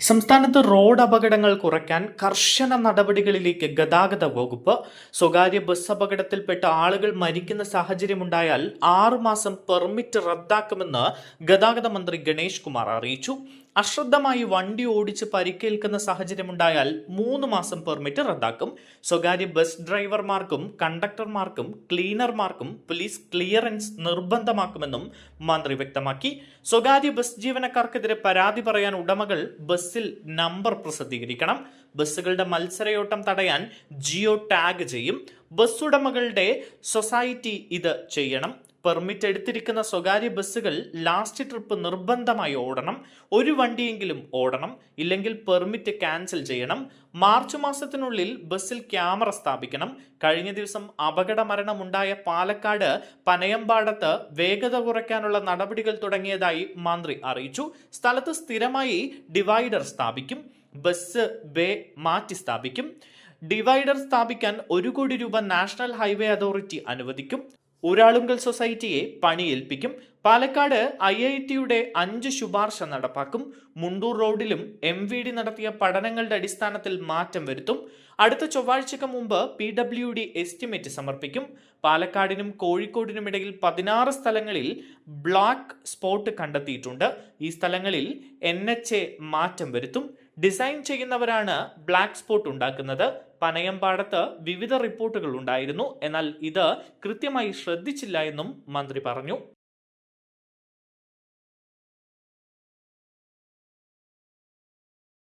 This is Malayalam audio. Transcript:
സംസ്ഥാനത്ത് റോഡ് അപകടങ്ങൾ കുറയ്ക്കാൻ കർശന നടപടികളിലേക്ക് ഗതാഗത വകുപ്പ്. സ്വകാര്യ ബസ് അപകടത്തിൽപ്പെട്ട ആളുകൾ മരിക്കുന്ന സാഹചര്യമുണ്ടായാൽ ആറുമാസം പെർമിറ്റ് റദ്ദാക്കുമെന്ന് ഗതാഗത മന്ത്രി ഗണേഷ് കുമാർ അറിയിച്ചു. അശ്രദ്ധമായി വണ്ടി ഓടിച്ച് പരിക്കേൽക്കുന്ന സാഹചര്യമുണ്ടായാൽ മൂന്ന് മാസം പെർമിറ്റ് റദ്ദാക്കും. സ്വകാര്യ ബസ് ഡ്രൈവർമാർക്കും കണ്ടക്ടർമാർക്കും ക്ലീനർമാർക്കും പോലീസ് ക്ലിയറൻസ് നിർബന്ധമാക്കുമെന്നും മന്ത്രി വ്യക്തമാക്കി. സ്വകാര്യ ബസ് ജീവനക്കാർക്കെതിരെ പരാതി പറയാൻ ഉടമകൾ ബസ്സിൽ നമ്പർ പ്രസിദ്ധീകരിക്കണം. ബസ്സുകളുടെ മത്സരയോട്ടം തടയാൻ ജിയോ ടാഗ് ചെയ്യും. ബസ് ഉടമകളുടെ സൊസൈറ്റി ഇത് ചെയ്യണം. പെർമിറ്റ് എടുത്തിരിക്കുന്ന സ്വകാര്യ ബസ്സുകൾ ലാസ്റ്റ് ട്രിപ്പ് നിർബന്ധമായി ഓടണം. ഒരു വണ്ടിയെങ്കിലും ഓടണം. ഇല്ലെങ്കിൽ പെർമിറ്റ് ക്യാൻസൽ ചെയ്യണം. മാർച്ച് മാസത്തിനുള്ളിൽ ബസ്സിൽ ക്യാമറ സ്ഥാപിക്കണം. കഴിഞ്ഞ ദിവസം അപകട മരണമുണ്ടായ പാലക്കാട് പനയമ്പാടത്ത് വേഗത കുറയ്ക്കാനുള്ള നടപടികൾ തുടങ്ങിയതായി മന്ത്രി അറിയിച്ചു. സ്ഥലത്ത് സ്ഥിരമായി ഡിവൈഡർ സ്ഥാപിക്കും. ബസ് ബേ മാറ്റി സ്ഥാപിക്കും. ഡിവൈഡർ സ്ഥാപിക്കാൻ ഒരു കോടി രൂപ നാഷണൽ ഹൈവേ അതോറിറ്റി അനുവദിക്കും. ഊരാളുങ്കൽ സൊസൈറ്റിയെ പണിയേൽപ്പിക്കും. പാലക്കാട് ഐ ഐ ടിയുടെ അഞ്ച് ശുപാർശ നടപ്പാക്കും. മുണ്ടൂർ റോഡിലും എം വി ഡി നടത്തിയ പഠനങ്ങളുടെ അടിസ്ഥാനത്തിൽ മാറ്റം വരുത്തും. അടുത്ത ചൊവ്വാഴ്ചക്ക് മുമ്പ് പി ഡബ്ല്യു ഡി എസ്റ്റിമേറ്റ് സമർപ്പിക്കും. പാലക്കാടിനും കോഴിക്കോടിനുമിടയിൽ പതിനാറ് സ്ഥലങ്ങളിൽ ബ്ലാക്ക് സ്പോട്ട് കണ്ടെത്തിയിട്ടുണ്ട്. ഈ സ്ഥലങ്ങളിൽ എൻ എച്ച് എ മാറ്റം വരുത്തും. ഡിസൈൻ ചെയ്യുന്നവരാണ് ബ്ലാക്ക് സ്പോട്ട് ഉണ്ടാക്കുന്നത്. പനയമ്പാടത്ത് വിവിധ റിപ്പോർട്ടുകൾ ഉണ്ടായിരുന്നു. എന്നാൽ ഇത് കൃത്യമായി ശ്രദ്ധിച്ചില്ല എന്നും മന്ത്രി പറഞ്ഞു.